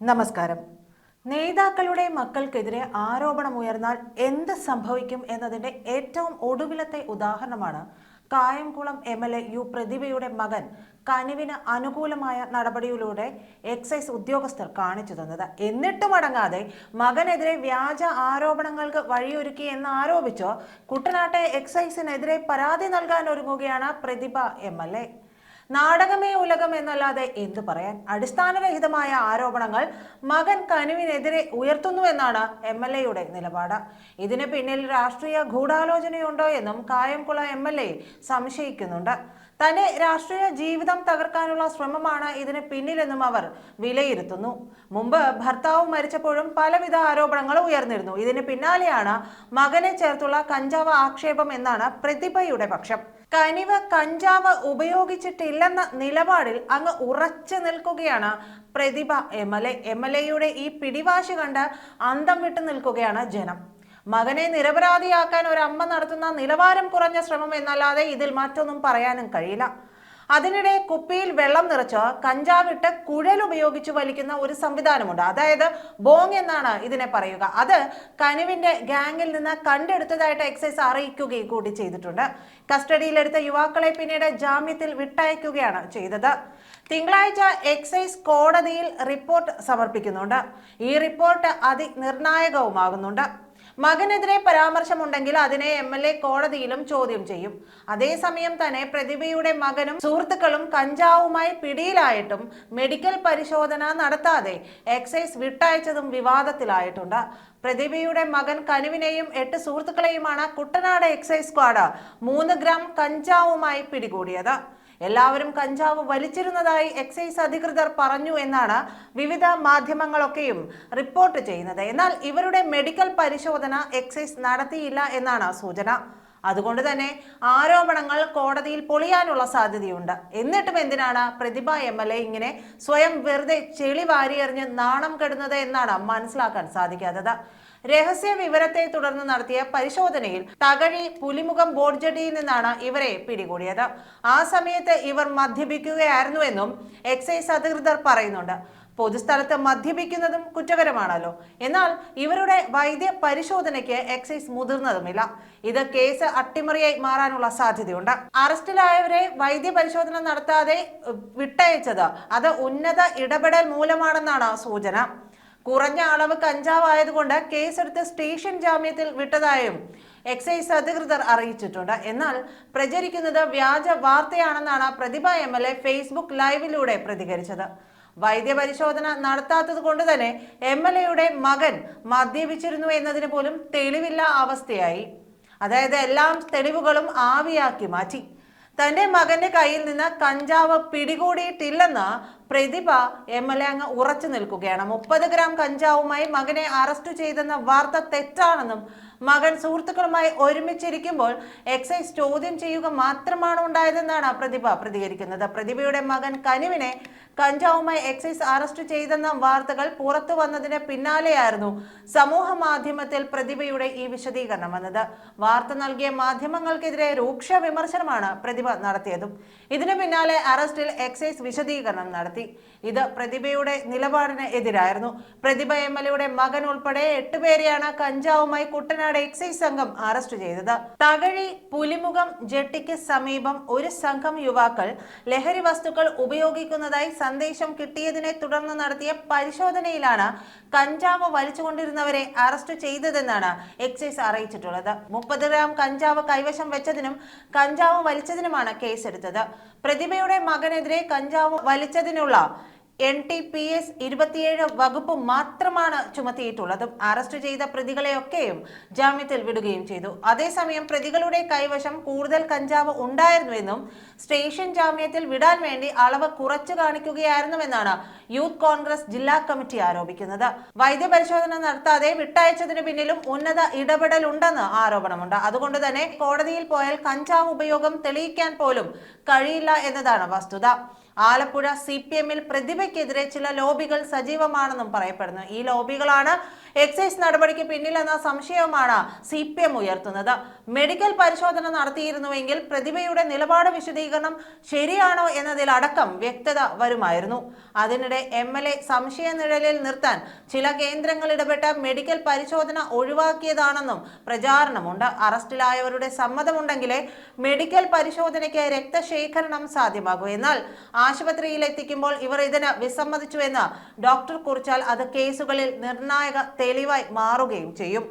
നമസ്കാരം. നേതാക്കളുടെ മക്കൾക്കെതിരെ ആരോപണം ആരോപണമുയർന്നാൽ എന്ത് സംഭവിക്കും എന്നതിന്റെ ഏറ്റവും ഒടുവിലത്തെ ഉദാഹരണമാണ് Kayamkulam M L A U പ്രതിഭയുടെ മകൻ കനിവിന് അനുകൂലമായ നടപടിയിലൂടെ എക്സൈസ് ഉദ്യോഗസ്ഥർ കാണിച്ചു തന്നത്. എന്നിട്ടും അടങ്ങാതെ മകനെതിരെ വ്യാജ ആരോപണങ്ങൾക്ക് വഴിയൊരുക്കി എന്ന് ആരോപിച്ചോ കുട്ടനാട്ടെ എക്സൈസിനെതിരെ പരാതി നൽകാൻ ഒരുങ്ങുകയാണ് പ്രതിഭ എം എൽ എ. നാടകമേ ഉലകം എന്നല്ലാതെ എന്തു പറയാൻ? അടിസ്ഥാനരഹിതമായ ആരോപണങ്ങൾ മകൻ കനുവിനെതിരെ ഉയർത്തുന്നുവെന്നാണ് എം എൽ എയുടെ നിലപാട്. ഇതിന് പിന്നിൽ രാഷ്ട്രീയ ഗൂഢാലോചനയുണ്ടോ എന്നും കായംകുള എം എൽ എ സംശയിക്കുന്നുണ്ട്. തന്റെ രാഷ്ട്രീയ ജീവിതം തകർക്കാനുള്ള ശ്രമമാണ് ഇതിന് പിന്നിലെന്നും അവർ വിലയിരുത്തുന്നു. മുമ്പ് ഭർത്താവ് മരിച്ചപ്പോഴും പലവിധ ആരോപണങ്ങൾ ഉയർന്നിരുന്നു. ഇതിന് പിന്നാലെയാണ് മകനെ ചേർത്തുള്ള കഞ്ചാവ് ആക്ഷേപം എന്നാണ് പ്രതിഭയുടെ പക്ഷം. കനിവ് കഞ്ചാവ് ഉപയോഗിച്ചിട്ടില്ലെന്ന നിലപാടിൽ അങ്ങ് ഉറച്ചു നിൽക്കുകയാണ് Prathibha M L A. M L എയുടെ ഈ പിടിവാശി കണ്ട് അന്തം വിട്ടു നിൽക്കുകയാണ് ജനം. മകനെ നിരപരാധിയാക്കാൻ ഒരു അമ്മ നടത്തുന്ന നിലവാരം കുറഞ്ഞ ശ്രമം എന്നല്ലാതെ ഇതിൽ മറ്റൊന്നും പറയാനും കഴിയില്ല. അതിനിടെ കുപ്പിയിൽ വെള്ളം നിറച്ച് കഞ്ചാവിട്ട് കുഴൽ ഉപയോഗിച്ച് വലിക്കുന്ന ഒരു സംവിധാനമുണ്ട്. അതായത് ബോങ് എന്നാണ് ഇതിനെ പറയുക. അത് കനുവിന്റെ ഗാംഗിൽ നിന്ന് കണ്ടെടുത്തതായിട്ട് എക്സൈസ് അറിയിക്കുകയും കൂടി ചെയ്തിട്ടുണ്ട്. കസ്റ്റഡിയിലെടുത്ത യുവാക്കളെ പിന്നീട് ജാമ്യത്തിൽ വിട്ടയക്കുകയാണ് ചെയ്തത്. തിങ്കളാഴ്ച എക്സൈസ് കോടതിയിൽ റിപ്പോർട്ട് സമർപ്പിക്കുന്നുണ്ട്. ഈ റിപ്പോർട്ട് അതിനിർണായകവുമാകുന്നുണ്ട്. മകനെതിരെ പരാമർശമുണ്ടെങ്കിൽ അതിനെ എം എൽ എ കോടതിയിലും ചോദ്യം ചെയ്യും. അതേസമയം തന്നെ പ്രതിഭയുടെ മകനും സുഹൃത്തുക്കളും കഞ്ചാവുമായി പിടിയിലായിട്ടും മെഡിക്കൽ പരിശോധന നടത്താതെ എക്സൈസ് വിട്ടയച്ചതും വിവാദത്തിലായിട്ടുണ്ട്. പ്രതിഭയുടെ മകൻ കനുവിനെയും എട്ട് സുഹൃത്തുക്കളെയുമാണ് കുട്ടനാട് എക്സൈസ് സ്ക്വാഡ് മൂന്ന് ഗ്രാം കഞ്ചാവുമായി പിടികൂടിയത്. എല്ലാവരും കഞ്ചാവ് വലിച്ചിരുന്നതായി എക്സൈസ് അധികൃതർ പറഞ്ഞു എന്നാണ് വിവിധ മാധ്യമങ്ങളൊക്കെയും റിപ്പോർട്ട് ചെയ്യുന്നത്. എന്നാൽ ഇവരുടെ മെഡിക്കൽ പരിശോധന എക്സൈസ് നടത്തിയില്ല എന്നാണ് സൂചന. അതുകൊണ്ട് തന്നെ ആരോപണങ്ങൾ കോടതിയിൽ പൊളിയാനുള്ള സാധ്യതയുണ്ട്. എന്നിട്ടും എന്തിനാണ് പ്രതിഭ എം എൽ എ ഇങ്ങനെ സ്വയം വെറുതെ ചെളി വാരിയെറിഞ്ഞ് നാണം കെടുന്നത് എന്നാണ് മനസ്സിലാക്കാൻ സാധിക്കാത്തത്. രഹസ്യ വിവരത്തെ തുടർന്ന് നടത്തിയ പരിശോധനയിൽ തകഴി പുലിമുഖം ബോർജടിയിൽ നിന്നാണ് ഇവരെ പിടികൂടിയത്. ആ സമയത്ത് ഇവർ മദ്യപിക്കുകയായിരുന്നുവെന്നും എക്സൈസ് അധികൃതർ പറയുന്നുണ്ട്. പൊതുസ്ഥലത്ത് മദ്യപിക്കുന്നതും കുറ്റകരമാണല്ലോ. എന്നാൽ ഇവരുടെ വൈദ്യ പരിശോധനയ്ക്ക് എക്സൈസ് മുതിർന്നതുമില്ല. ഇത് കേസ് അട്ടിമറിയായി മാറാനുള്ള സാധ്യതയുണ്ട്. അറസ്റ്റിലായവരെ വൈദ്യ പരിശോധന നടത്താതെ വിട്ടയച്ചത് അത് ഉന്നത ഇടപെടൽ മൂലമാണെന്നാണ് സൂചന. കുറഞ്ഞ അളവ് കഞ്ചാവായതുകൊണ്ട് കേസെടുത്ത് സ്റ്റേഷൻ ജാമ്യത്തിൽ വിട്ടതായും എക്സൈസ് അധികൃതർ അറിയിച്ചിട്ടുണ്ട്. എന്നാൽ പ്രചരിക്കുന്നത് വ്യാജ വാർത്തയാണെന്നാണ് Prathibha M L A Facebook ലൈവിലൂടെ പ്രതികരിച്ചത്. വൈദ്യപരിശോധന നടത്താത്തത് കൊണ്ട് തന്നെ എം എൽ എയുടെ മകൻ മദ്യപിച്ചിരുന്നു എന്നതിന് പോലും തെളിവില്ല അവസ്ഥയായി. അതായത് എല്ലാം തെളിവുകളും ആവിയാക്കി മാറ്റി. തന്റെ മകന്റെ കയ്യിൽ നിന്ന് കഞ്ചാവ് പിടികൂടിയിട്ടില്ലെന്ന് പ്രതിഭ എം എൽ എ അങ്ങ് ഉറച്ചു നിൽക്കുകയാണ്. മുപ്പത് ഗ്രാം കഞ്ചാവുമായി മകനെ അറസ്റ്റ് ചെയ്തെന്ന വാർത്ത തെറ്റാണെന്നും മകൻ സുഹൃത്തുക്കളുമായി ഒരുമിച്ചിരിക്കുമ്പോൾ എക്സൈസ് ചോദ്യം ചെയ്യുക മാത്രമാണ് ഉണ്ടായതെന്നാണ് പ്രതിഭ പ്രതികരിക്കുന്നത്. പ്രതിഭയുടെ മകൻ കനിവിനെ കഞ്ചാവുമായി എക്സൈസ് അറസ്റ്റ് ചെയ്തെന്ന വാർത്തകൾ പുറത്തു വന്നതിന് പിന്നാലെയായിരുന്നു സമൂഹ മാധ്യമത്തിൽ പ്രതിഭയുടെ ഈ വിശദീകരണം വന്നത്. വാർത്ത നൽകിയ മാധ്യമങ്ങൾക്കെതിരെ രൂക്ഷ വിമർശനമാണ് പ്രതിഭ നടത്തിയതും. ഇതിനു പിന്നാലെ അറസ്റ്റിൽ എക്സൈസ് വിശദീകരണം നടത്തി. ഇത് പ്രതിഭയുടെ നിലപാടിന് എതിരായിരുന്നു. പ്രതിഭ എം എൽ എയുടെ മകൻ ഉൾപ്പെടെ എട്ടുപേരെയാണ് കഞ്ചാവുമായി കുട്ടനാട് എക്സൈസ് സംഘം അറസ്റ്റ് ചെയ്തത്. തകഴി പുലിമുഖം ജെട്ടിക്ക് സമീപം ഒരു സംഘം യുവാക്കൾ ലഹരി വസ്തുക്കൾ ഉപയോഗിക്കുന്നതായി സന്ദേശം കിട്ടിയതിനെ തുടർന്ന് നടത്തിയ പരിശോധനയിലാണ് കഞ്ചാവ് വലിച്ചുകൊണ്ടിരുന്നവരെ അറസ്റ്റ് ചെയ്തതെന്നാണ് എക്സൈസ് അറിയിച്ചിട്ടുള്ളത്. മുപ്പത് ഗ്രാം കഞ്ചാവ് കൈവശം വെച്ചതിനും കഞ്ചാവ് വലിച്ചതിനുമാണ് കേസെടുത്തത്. പ്രതിഭയുടെ മകനെതിരെ കഞ്ചാവ് വലിച്ചതിനുള്ള എൻ ടി പി എസ് ഇരുപത്തിയേഴ് വകുപ്പ് മാത്രമാണ് ചുമത്തിയിട്ടുള്ളതും. അറസ്റ്റ് ചെയ്ത പ്രതികളെയൊക്കെയും ജാമ്യത്തിൽ വിടുകയും ചെയ്തു. അതേസമയം പ്രതികളുടെ കൈവശം കൂടുതൽ കഞ്ചാവ് ഉണ്ടായിരുന്നുവെന്നും സ്റ്റേഷൻ ജാമ്യത്തിൽ വിടാൻ വേണ്ടി അളവ് കുറച്ചു കാണിക്കുകയായിരുന്നുവെന്നാണ് യൂത്ത് കോൺഗ്രസ് ജില്ലാ കമ്മിറ്റി ആരോപിക്കുന്നത്. വൈദ്യപരിശോധന നടത്താതെ വിട്ടയച്ചതിന് പിന്നിലും ഉന്നത ഇടപെടൽ ഉണ്ടെന്ന് ആരോപണമുണ്ട്. അതുകൊണ്ട് തന്നെ കോടതിയിൽ പോയാൽ കഞ്ചാവ് ഉപയോഗം തെളിയിക്കാൻ പോലും കഴിയില്ല എന്നതാണ് വസ്തുത. ആലപ്പുഴ സി പി എമ്മിൽ പ്രതിഭയ്ക്കെതിരെ ചില ലോബികൾ സജീവമാണെന്നും പറയപ്പെടുന്നു. ഈ ലോബികളാണ് എക്സൈസ് നടപടിക്ക് പിന്നിലെന്ന സംശയവുമാണ് സി പി എം ഉയർത്തുന്നത്. മെഡിക്കൽ പരിശോധന നടത്തിയിരുന്നുവെങ്കിൽ പ്രതിഭയുടെ നിലപാട് വിശദീകരണം ശരിയാണോ എന്നതിലടക്കം വ്യക്തത വരുമായിരുന്നു. അതിനിടെ എം എൽ എ സംശയ നിഴലിൽ നിർത്താൻ ചില കേന്ദ്രങ്ങൾ ഇടപെട്ട മെഡിക്കൽ പരിശോധന ഒഴിവാക്കിയതാണെന്നും പ്രചാരണമുണ്ട്. അറസ്റ്റിലായവരുടെ സമ്മതമുണ്ടെങ്കിലേ മെഡിക്കൽ പരിശോധനയ്ക്ക് രക്തശേഖരണം സാധ്യമാകൂ. എന്നാൽ ആശുപത്രിയിൽ എത്തിക്കുമ്പോൾ ഇവർ ഇതിന് വിസമ്മതിച്ചുവെന്ന് ഡോക്ടർ കുറിച്ചാൽ അത് കേസുകളിൽ നിർണായക തെളിവായി മാറുകയും ചെയ്യും.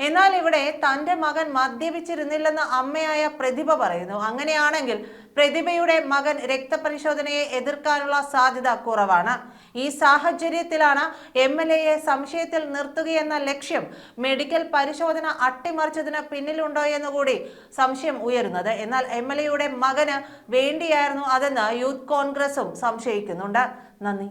എന്നാൽ ഇവിടെ തന്റെ മകൻ മദ്യപിച്ചിരുന്നില്ലെന്ന് അമ്മയായ പ്രതിഭ പറയുന്നു. അങ്ങനെയാണെങ്കിൽ പ്രതിഭയുടെ മകൻ രക്തപരിശോധനയെ എതിർക്കാനുള്ള സാധ്യത കുറവാണ്. ഈ സാഹചര്യത്തിലാണ് എം എൽ എയെ സംശയത്തിൽ നിർത്തുകയെന്ന ലക്ഷ്യം മെഡിക്കൽ പരിശോധന അട്ടിമറിച്ചതിന് പിന്നിലുണ്ടോ എന്നുകൂടി സംശയം ഉയരുന്നത്. എന്നാൽ എം എൽ എയുടെ മകന് വേണ്ടിയായിരുന്നു അതെന്ന് യൂത്ത് കോൺഗ്രസും സംശയിക്കുന്നുണ്ട്. നന്ദി.